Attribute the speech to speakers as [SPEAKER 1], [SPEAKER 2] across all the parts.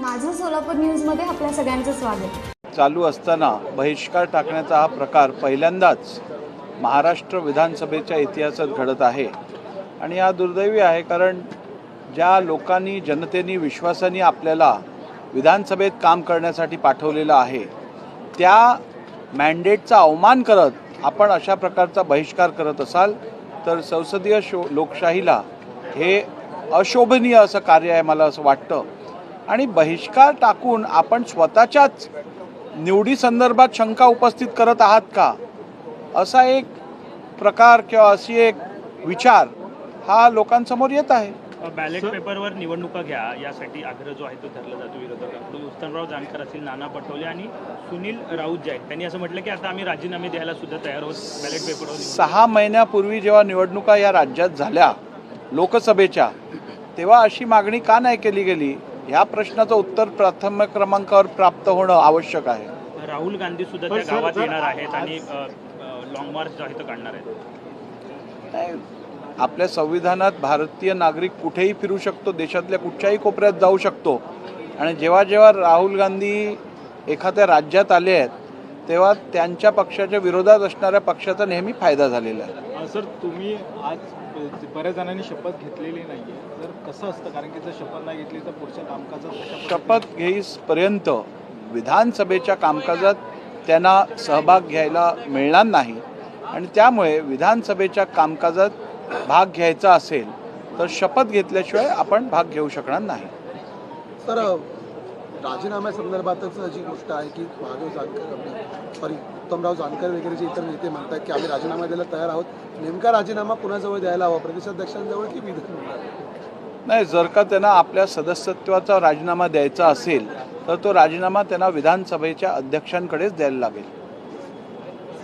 [SPEAKER 1] माझं सोलापूर न्यूजमध्ये आपल्या सगळ्यांचं स्वागत.
[SPEAKER 2] चालू असताना बहिष्कार टाकण्याचा हा प्रकार पहिल्यांदाच महाराष्ट्र विधानसभेच्या इतिहासात घडत आहे. आणि हा दुर्दैवी आहे कारण ज्या लोकांनी जनतेने विश्वासाने आपल्याला विधानसभेत काम करण्यासाठी पाठवलेलं आहे त्या मॅन्डेटचा अवमान करत आपण अशा प्रकारचा बहिष्कार करत असाल तर संसदीय शो लोकशाहीला हे अशोभनीय असं कार्य आहे मला असं वाटतं. आणि बहिष्कार टाकून आपण स्वतःच्याच निवडी संदर्भात शंका उपस्थित करत आहात का? असा एक प्रकार किंवा अशी एक विचार हा लोकांसमोर येत आहे.
[SPEAKER 3] बॅलेट पेपरवर निवडणुका घ्या यासाठी आग्रह जो आहे तो धरला जातो विरोधकांकडून. उत्तमराव जानकर असतील नाना पटोले आणि सुनील राऊत जे आहेत त्यांनी असं म्हटलं की आता आम्ही राजीनामे द्यायला सुद्धा तयार आहोत बॅलेट पेपरवर.
[SPEAKER 2] सहा महिन्यापूर्वी जेव्हा निवडणुका या राज्यात झाल्या लोकसभेच्या तेव्हा अशी मागणी का नाही केली गेली? ह्या प्रश्नाचं उत्तर प्राथमिक क्रमांकावर प्राप्त होणं आवश्यक आहे.
[SPEAKER 3] राहुल गांधी सुद्धा त्या गावात येणार आहेत आणि लॉंग मार्च जो आहे तो काढणार आहेत.
[SPEAKER 2] नाही, आपल्या संविधानात भारतीय नागरिक कुठेही फिरू शकतो देशातल्या कुठच्याही कोपऱ्यात जाऊ शकतो. आणि जेव्हा जेव्हा राहुल गांधी एखाद्या राज्यात आले आहेत तेव्हा त्यांच्या पक्षाच्या विरोधात असणाऱ्या पक्षाचा नेहमी फायदा झालेला आहे.
[SPEAKER 4] सर तुम्ही आज बऱ्याच जणांनी शपथ घेतलेली नाही आहे तर कसं असतं? कारण की जर शपथ नाही घेतली तर पुढच्या कामकाजात
[SPEAKER 2] शपथ घेईसपर्यंत विधानसभेच्या कामकाजात त्यांना सहभाग घ्यायला मिळणार नाही. आणि त्यामुळे विधानसभेच्या कामकाजात भाग घ्यायचा असेल तर शपथ घेतल्याशिवाय आपण भाग घेऊ शकणार नाही.
[SPEAKER 5] तर राजीनाम्यासंदर्भातच जी गोष्ट आहे की महादेव जानकर सॉरी उत्तमराव जानकर वगैरे जे इतर नेते म्हणतात की आम्ही राजीनामा द्यायला तयार आहोत नेमका राजीनामा कुणाजवळ द्यायला हवा? प्रदेशाध्यक्षांजवळ की विधान
[SPEAKER 2] नाही जर का त्यांना आपल्या सदस्यत्वाचा राजीनामा द्यायचा असेल तर तो राजीनामा त्यांना विधानसभेच्या अध्यक्षांकडेच द्यायला लागेल.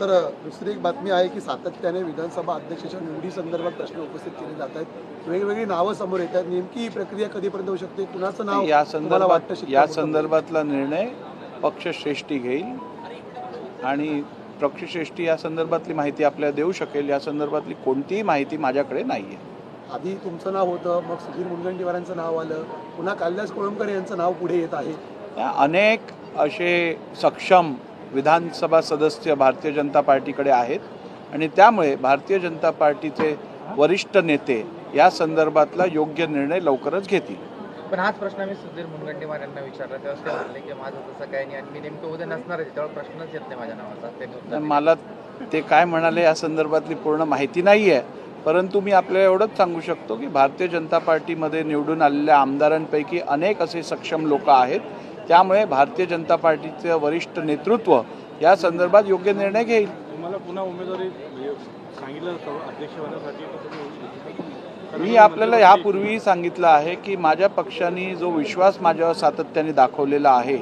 [SPEAKER 5] तर दुसरी एक बातमी आहे की सातत्याने विधानसभा अध्यक्षाच्या निवडी संदर्भात प्रश्न उपस्थित केले जात आहेत. वेगवेगळी नावं समोर येत आहेत. नेमकी ही प्रक्रिया कधीपर्यंत होऊ शकते? कुणाचं नाव
[SPEAKER 2] या संदर्भात या? संदर्भातला निर्णय पक्षश्रेष्ठी घेईल आणि पक्षश्रेष्ठी या संदर्भातली माहिती आपल्याला देऊ शकेल. या संदर्भातली कोणतीही माहिती माझ्याकडे नाही आहे.
[SPEAKER 5] आधी तुमचं नाव होतं मग सुधीर मुनगंटीवारांचं नाव आलं पुन्हा कालिदास कोळंबकर यांचं नाव पुढे येत आहे.
[SPEAKER 2] अनेक असे सक्षम विधानसभा सदस्य भारतीय जनता पार्टीकडे आहेत. आणि त्यामुळे भारतीय जनता पार्टीचे वरिष्ठ नेते या संदर्भातला योग्य निर्णय लवकरच घेतील.
[SPEAKER 6] पण हाच प्रश्न मी सुधीर मुनगंटीवार यांना विचारला. तेव्हा ते म्हणले की माझं तसं काही नाही आणि मी नेमकं उद्या नसणार आहे. त्यामुळे प्रश्नच येत नाही माझ्या नावाचा.
[SPEAKER 2] मला ते काय म्हणाले या संदर्भातली पूर्ण माहिती नाही आहे परंतु मी आपल्याला एवढंच सांगू शकतो की भारतीय जनता पार्टीमध्ये निवडून आलेल्या आमदारांपैकी अनेक असे सक्षम लोक आहेत. त्यामुळे भारतीय जनता पार्टीचे वरिष्ठ नेतृत्व या संदर्भात योग्य निर्णय घेईल.
[SPEAKER 4] तुम्हाला पुन्हा उमेदवारी म्हणजे सांगितलं
[SPEAKER 2] मी आपल्याला यापूर्वीही सांगितलं आहे की माझ्या पक्षाने जो विश्वास माझ्यावर सातत्याने दाखवलेला आहे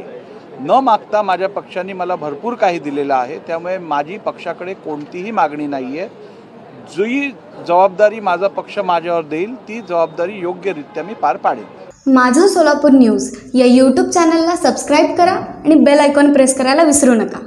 [SPEAKER 2] न मागता माझ्या पक्षाने मला भरपूर काही दिलेलं आहे. त्यामुळे माझी पक्षाकडे कोणतीही मागणी नाही आहे जी जबाबदारी माझा पक्ष माझ्यावर देईल ती जबाबदारी योग्यरित्या मी पार पाडेल
[SPEAKER 1] माझं सोलापूर न्यूज या यूट्यूब चॅनलला सबस्क्राईब करा आणि बेल आयकॉन प्रेस करायला विसरू नका.